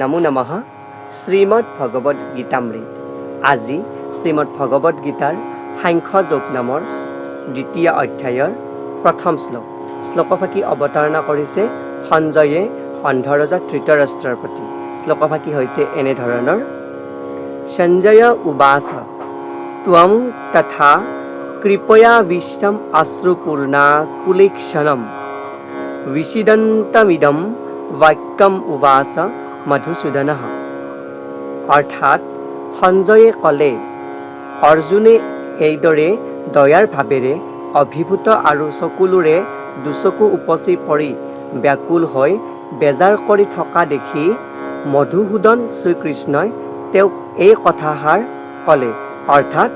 নমো নমঃ শ্ৰীমদ ভগৱদ গীতামৃত আজি শ্ৰীমদ ভগৱদ গীতাৰ সাংখ্য যোগ নামৰ দ্বিতীয় অধ্যায়ৰ প্ৰথম শ্লোক। শ্লোকভাষী অৱতাৰণা কৰিছে সঞ্জয়ে অন্ধৰজা ধৃতৰাষ্ট্ৰৰ প্ৰতি। শ্লোকভাষী হৈছে এনেধৰণৰ সঞ্জয় উবাচ ত্বং তথা কৃপয়াবিষ্টম অশ্ৰুপূৰ্ণা কুলেক্ষণম। বিচিদন্তমিদম বাক্যম উবাচ মধুসূদন অৰ্থাৎ সঞ্জয়ে ক'লে অৰ্জুনে এইদৰে দয়াৰ ভাৱেৰে অভিভূত আৰু চকুলোৰে দুচকু উপচি পৰি ব্যাকুল হৈ বেজাৰ কৰি থকা দেখি মধুসূদন শ্ৰীকৃষ্ণই তেওঁক এই কথাষাৰ ক'লে অৰ্থাৎ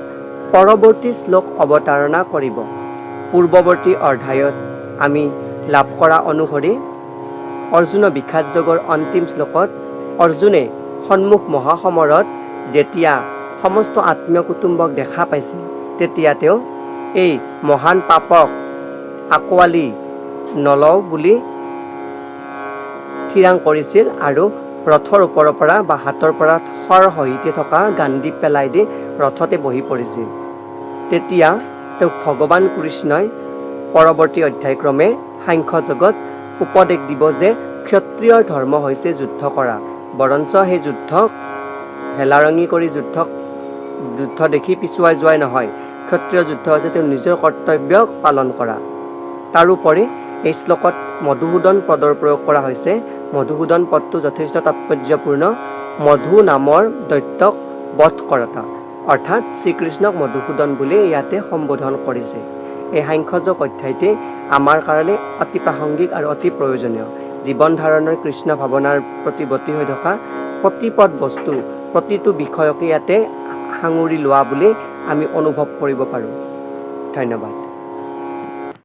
পৰৱৰ্তী শ্লোক অৱতাৰণা কৰিব। পূৰ্বৱৰ্তী অধ্যায়ত আমি লাভ কৰা অনুসৰি অৰ্জুন যোগৰ অন্তিম শ্লোকত অৰ্জুনে সন্মুখ মহাসমৰত যেতিয়া সমস্ত আত্মীয় কুটুম্বক দেখা পাইছিল তেতিয়া তেওঁ এই মহান পাপক আঁকোৱালি নলওঁ বুলি থিৰাং কৰিছিল আৰু ৰথৰ ওপৰৰ পৰা বা হাতৰ পৰা শৰ সহিতে থকা গাণ্ডী পেলাই দি ৰথতে বহি পৰিছিল। তেতিয়া তেওঁক ভগৱান কৃষ্ণই পৰৱৰ্তী অধ্যায়ক্ৰমে সাংখ্য যুগত উপদেশ দিব যে ক্ষত্ৰিয়ৰ ধৰ্ম হৈছে যুদ্ধ কৰা। বৰঞ্চ সেই যুদ্ধক হেলাৰঙি কৰি যুদ্ধক যুদ্ধ দেখি পিছুৱাই যোৱাই নহয়। ক্ষত্ৰিয় যুদ্ধ হৈছে তেওঁ নিজৰ কৰ্তব্যক পালন কৰা। তাৰোপৰি এই শ্লোকত মধুসূদন পদৰ প্ৰয়োগ কৰা হৈছে। মধুসূদন পদটো যথেষ্ট তাৎপৰ্যপূৰ্ণ। মধু নামৰ দৈত্যক বধ কৰাটা অৰ্থাৎ শ্ৰীকৃষ্ণক মধুসূদন বুলি ইয়াতে সম্বোধন কৰিছে। এই সাংখ্যযোগ অধ্যায়টি আমাৰ কাৰণে অতি প্ৰাসংগিক আৰু অতি প্ৰয়োজনীয়। জীৱন ধাৰণৰ কৃষ্ণ ভাৱনাৰ প্ৰতিৱৰ্তী হৈ থকা প্ৰতিপদ বস্তু, প্ৰতিটো বিষয়কে ইয়াতে সাঙুৰি লোৱা বুলি আমি অনুভৱ কৰিব পাৰোঁ। ধন্যবাদ।